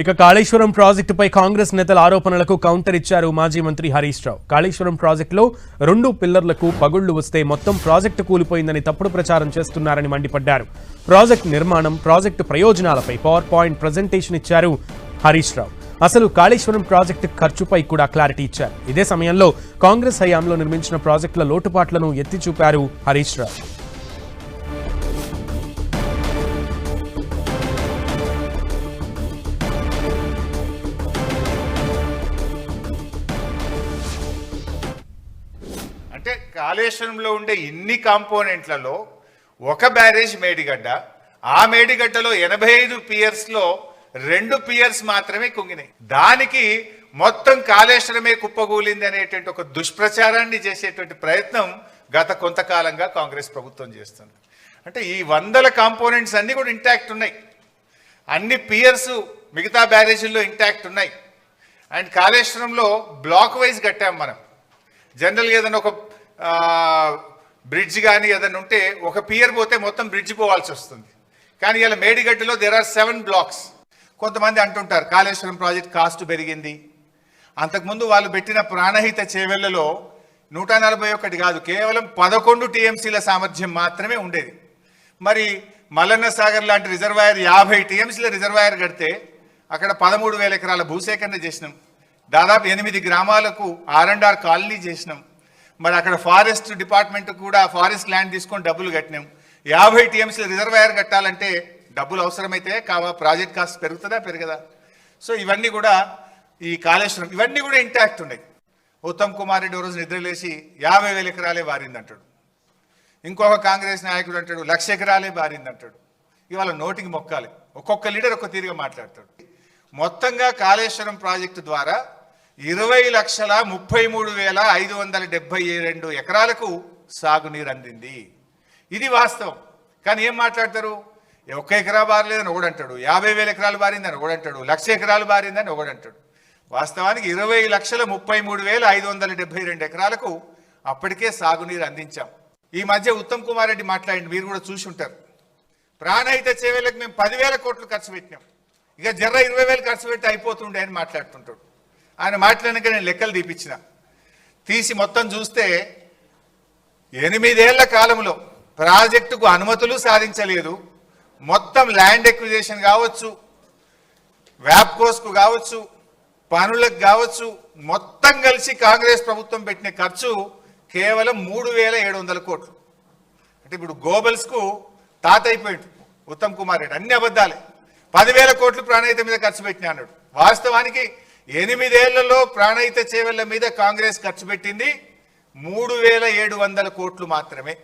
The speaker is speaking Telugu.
ఇక కాళేశ్వరం ప్రాజెక్టుపై కాంగ్రెస్ నేతల ఆరోపణలకు కౌంటర్ ఇచ్చారు మాజీ మంత్రి హరీష్ రావు. కాళేశ్వరం ప్రాజెక్టులో రెండు పిల్లర్లకు పగుళ్ళు వస్తే మొత్తం ప్రాజెక్టు కూలిపోయిందని తప్పుడు ప్రచారం చేస్తున్నారని మండిపడ్డారు. ప్రాజెక్టు నిర్మాణం ప్రాజెక్టు ప్రయోజనాలపై పవర్ పాయింట్ ప్రజెంటేషన్ ఇచ్చారు హరీష్ రావు. అసలు కాళేశ్వరం ప్రాజెక్టు ఖర్చుపై కూడా క్లారిటీ ఇచ్చారు. ఇదే సమయంలో కాంగ్రెస్ హయాంలో నిర్మించిన ప్రాజెక్టుల లోటుపాట్లను ఎత్తి చూపారు హరీష్ రావు. కాళేశ్వరంలో ఉండే ఇన్ని కాంపోనెంట్లలో ఒక బ్యారేజ్ మేడిగడ్డ ఆ మేడిగడ్డలో ఎనభై ఐదు పియర్స్లో రెండు పియర్స్ మాత్రమే కుంగినాయి. దానికి మొత్తం కాళేశ్వరమే కుప్పగూలింది అనేటువంటి ఒక దుష్ప్రచారాన్ని చేసేటువంటి ప్రయత్నం గత కొంతకాలంగా కాంగ్రెస్ ప్రభుత్వం చేస్తుంది. అంటే ఈ వందల కాంపోనెంట్స్ అన్నీ కూడా ఇంటాక్ట్ ఉన్నాయి. అన్ని పియర్స్ మిగతా బ్యారేజీల్లో ఇంటాక్ట్ ఉన్నాయి. అండ్ కాళేశ్వరంలో బ్లాక్ వైజ్ కట్టాం మనం. జనరల్గా ఏదైనా ఒక బ్రిడ్జ్ కానీ ఏదైనా ఉంటే ఒక పియర్ పోతే మొత్తం బ్రిడ్జ్ పోవాల్సి వస్తుంది. కానీ ఇలా మేడిగడ్డలో దేర్ ఆర్ సెవెన్ బ్లాక్స్ కొంతమంది అంటుంటారు కాళేశ్వరం ప్రాజెక్ట్ కాస్ట్ పెరిగింది. అంతకుముందు వాళ్ళు పెట్టిన ప్రాణహిత చేవెళ్ళలో నూట నలభై ఒకటి కాదు కేవలం పదకొండు టీఎంసీల సామర్థ్యం మాత్రమే ఉండేది. మరి మల్లన్న సాగర్ లాంటి రిజర్వాయర్ యాభై టీఎంసీల రిజర్వాయర్ కడితే అక్కడ పదమూడు వేల ఎకరాల భూసేకరణ చేసినాం. దాదాపు ఎనిమిది గ్రామాలకు ఆర్ అండ్ ఆర్ కాలనీ చేసినాం. మరి అక్కడ ఫారెస్ట్ డిపార్ట్మెంట్ కూడా ఫారెస్ట్ ల్యాండ్ తీసుకొని డబ్బులు కట్టినాం. యాభై టీఎంసీల రిజర్వాయర్ కట్టాలంటే డబ్బులు అవసరమైతే కావా? ప్రాజెక్ట్ కాస్ట్ పెరుగుతుందా? పెరగదా? సో ఇవన్నీ కూడా ఈ కాళేశ్వరం ఇవన్నీ కూడా ఇంటాక్ట్ ఉన్నాయి. ఉత్తమ్ కుమార్ రెడ్డి రోజు నిద్రలేసి యాభై వేల ఎకరాలే బారింది అంటాడు ఇంకొక కాంగ్రెస్ నాయకుడు అంటాడు లక్ష ఎకరాలే బారింది అంటాడు ఇవాళ నోటికి మొక్కాలి. ఒక్కొక్క లీడర్ ఒక్క తీరుగా మాట్లాడతాడు. మొత్తంగా కాళేశ్వరం ప్రాజెక్టు ద్వారా ఇరవై లక్షల ముప్పై మూడు వేల ఐదు వందల డెబ్బై రెండు ఎకరాలకు సాగునీరు అందింది. ఇది వాస్తవం. కానీ ఏం మాట్లాడతారు? ఒక్క ఎకరా బారలేదని ఒకడంటాడు యాభై వేల ఎకరాలు బారిందని ఒకడంటాడు లక్ష ఎకరాలు బారిందని ఒకడంటాడు వాస్తవానికి ఇరవై లక్షల ముప్పై మూడు వేల ఐదు వందల డెబ్బై రెండు ఎకరాలకు అప్పటికే సాగునీరు అందించాం. ఈ మధ్య ఉత్తమ్ కుమార్ రెడ్డి మాట్లాడింది మీరు కూడా చూసి ఉంటారు. ప్రాణహిత చేవేలకు మేము పదివేల కోట్లు ఖర్చు పెట్టినాం. ఇక జర్ర ఇరవై వేలు ఖర్చు పెట్టి అయిపోతుండే అని మాట్లాడుతుంటాడు. ఆయన మాట్లాడినాక నేను లెక్కలు తీపిచ్చిన. తీసి మొత్తం చూస్తే ఎనిమిదేళ్ళ కాలంలో ప్రాజెక్టుకు అనుమతులు సాధించలేదు. మొత్తం ల్యాండ్ ఎక్విజేషన్ కావచ్చు వ్యాప్కోస్కు కావచ్చు పనులకు కావచ్చు మొత్తం కలిసి కాంగ్రెస్ ప్రభుత్వం పెట్టిన ఖర్చు కేవలం మూడు వేల ఏడు వందల కోట్లు. అంటే ఇప్పుడు గోబల్స్కు తాత అయిపోయాడు ఉత్తమ్ కుమార్ రెడ్డి అన్ని అబద్ధాలే. పదివేల కోట్లు ప్రాణాయిత మీద ఖర్చు పెట్టినా అన్నాడు. వాస్తవానికి ఎనిమిదేళ్ళలో ప్రాణహిత సేవల మీద కాంగ్రెస్ ఖర్చు పెట్టింది మూడు వేల ఏడు వందల కోట్లు మాత్రమే.